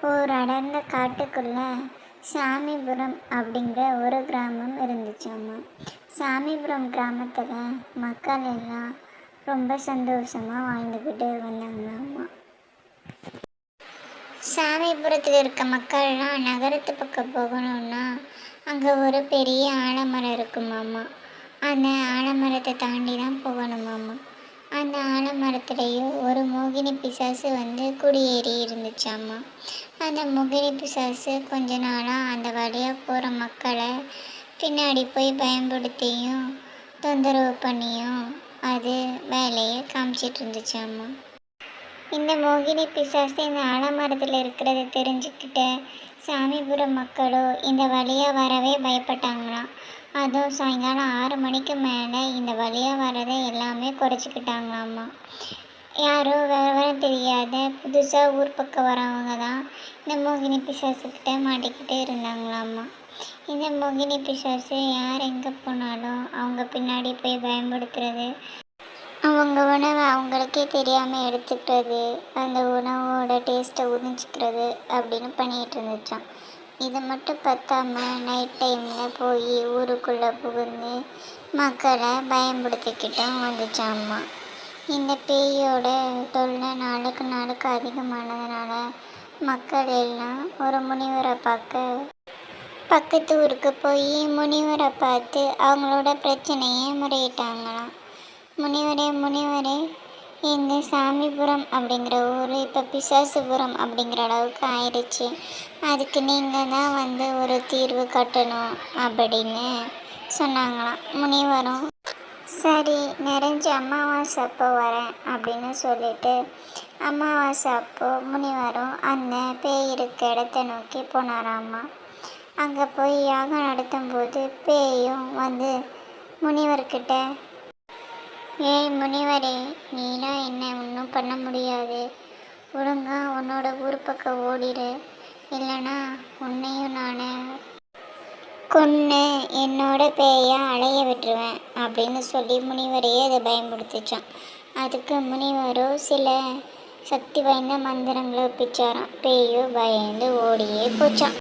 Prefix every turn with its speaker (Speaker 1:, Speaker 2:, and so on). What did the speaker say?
Speaker 1: ஒரு அடர்ந்த காட்டுக்குள்ள சாமிபுரம் அப்படிங்கிற ஒரு கிராமம் இருந்துச்சாம்மா சாமிபுரம் கிராமத்தில் மக்கள் எல்லாம் ரொம்ப சந்தோஷமாக வாழ்ந்துக்கிட்டு வந்தாங்களாம்மா சாமிபுரத்தில் இருக்க மக்கள்லாம் நகரத்து பக்கம் போகணும்னா அங்கே ஒரு பெரிய ஆலமரம் இருக்குமாம்மா அந்த ஆலமரத்தை தாண்டி தான் போகணுமாம்மா அந்த ஆலமரத்துலேயும் ஒரு மோகினி பிசாசு வந்து குடியேறி இருந்துச்சாம்மா அந்த மோகினி பிசாசு கொஞ்ச நாளாக அந்த வழியாக போகிற மக்களை பின்னாடி போய் பயன்படுத்தியும் தொந்தரவு பண்ணியும் அது வேலையை காமிச்சிட்டு இருந்துச்சாம்மா இந்த மோகினி பிசாசு இந்த ஆலமரத்தில் இருக்கிறத தெரிஞ்சுக்கிட்ட சாமிபுரம் மக்களோ இந்த வழியாக வரவே பயப்பட்டாங்களாம். அதுவும் சாயங்காலம் ஆறு மணிக்கு மேலே இந்த வழியாக வரதை எல்லாமே குறைச்சிக்கிட்டாங்களாம்மா யாரோ விவரம் தெரியாத புதுசாக ஊர் பக்கம் வரவங்க தான் இந்த மோகினி பிசாசுக்கிட்ட மாட்டிக்கிட்டு இருந்தாங்களாம்மா இந்த மோகினி பிசாசு யார் எங்கே போனாலும் அவங்க பின்னாடி போய் பயன்படுத்துறது அவங்க உணவை அவங்களுக்கே தெரியாமல் எடுத்துக்கிறது அந்த உணவோட டேஸ்ட்டை உறிஞ்சிக்கிறது அப்படின்னு பண்ணிகிட்டு இருந்துச்சான் இது மட்டும் பத்தாமல் நைட் டைமில் போய் ஊருக்குள்ளே புகுந்து மக்களை பயன்படுத்திக்கிட்டும் வந்துச்சாம்மா. இந்த பேயோட தொல்லை நாளுக்கு நாளுக்கு அதிகமானதுனால மக்கள் எல்லாம் ஒரு முனிவரை பார்க்க பக்கத்து ஊருக்கு போய் முனிவரை பார்த்து அவங்களோட பிரச்சனையை முறையிட்டாங்களாம். முனிவரே முனிவரே இந்த சாமிபுரம் அப்படிங்கிற ஊர் இப்போ பிசாசுபுரம் அப்படிங்கிற அளவுக்கு ஆயிடுச்சு. அதுக்கு நீங்கள் தான் வந்து ஒரு தீர்வு கட்டணும் அப்படின்னு சொன்னாங்களாம். முனிவரும் சரி நிறைஞ்ச அமாவாசை அப்போ வரேன் அப்படின்னு சொல்லிட்டு அமாவாசை அப்போ முனிவரும் அந்த பேய் இருக்க இடத்த நோக்கி போனாராம்மா அங்கே போய் யாகம் நடத்தும்போது பேயும் வந்து முனிவர்கிட்ட ஏய் முனிவரே நீலாம் என்ன ஒன்றும் பண்ண முடியாது. ஒழுங்கா உன்னோட ஊர் பக்கம் ஓடிடு இல்லைனா உன்னையும் நான் கொன்று என்னோட பேயை அலைய விட்டுருவேன் அப்படின்னு சொல்லி முனிவரையே அதை பயன்படுத்திச்சான் அதுக்கு முனிவரோ சில சக்தி வாய்ந்த மந்திரங்களை ஒப்பிச்சாராம் பேயோ பயந்து ஓடியே போச்சான்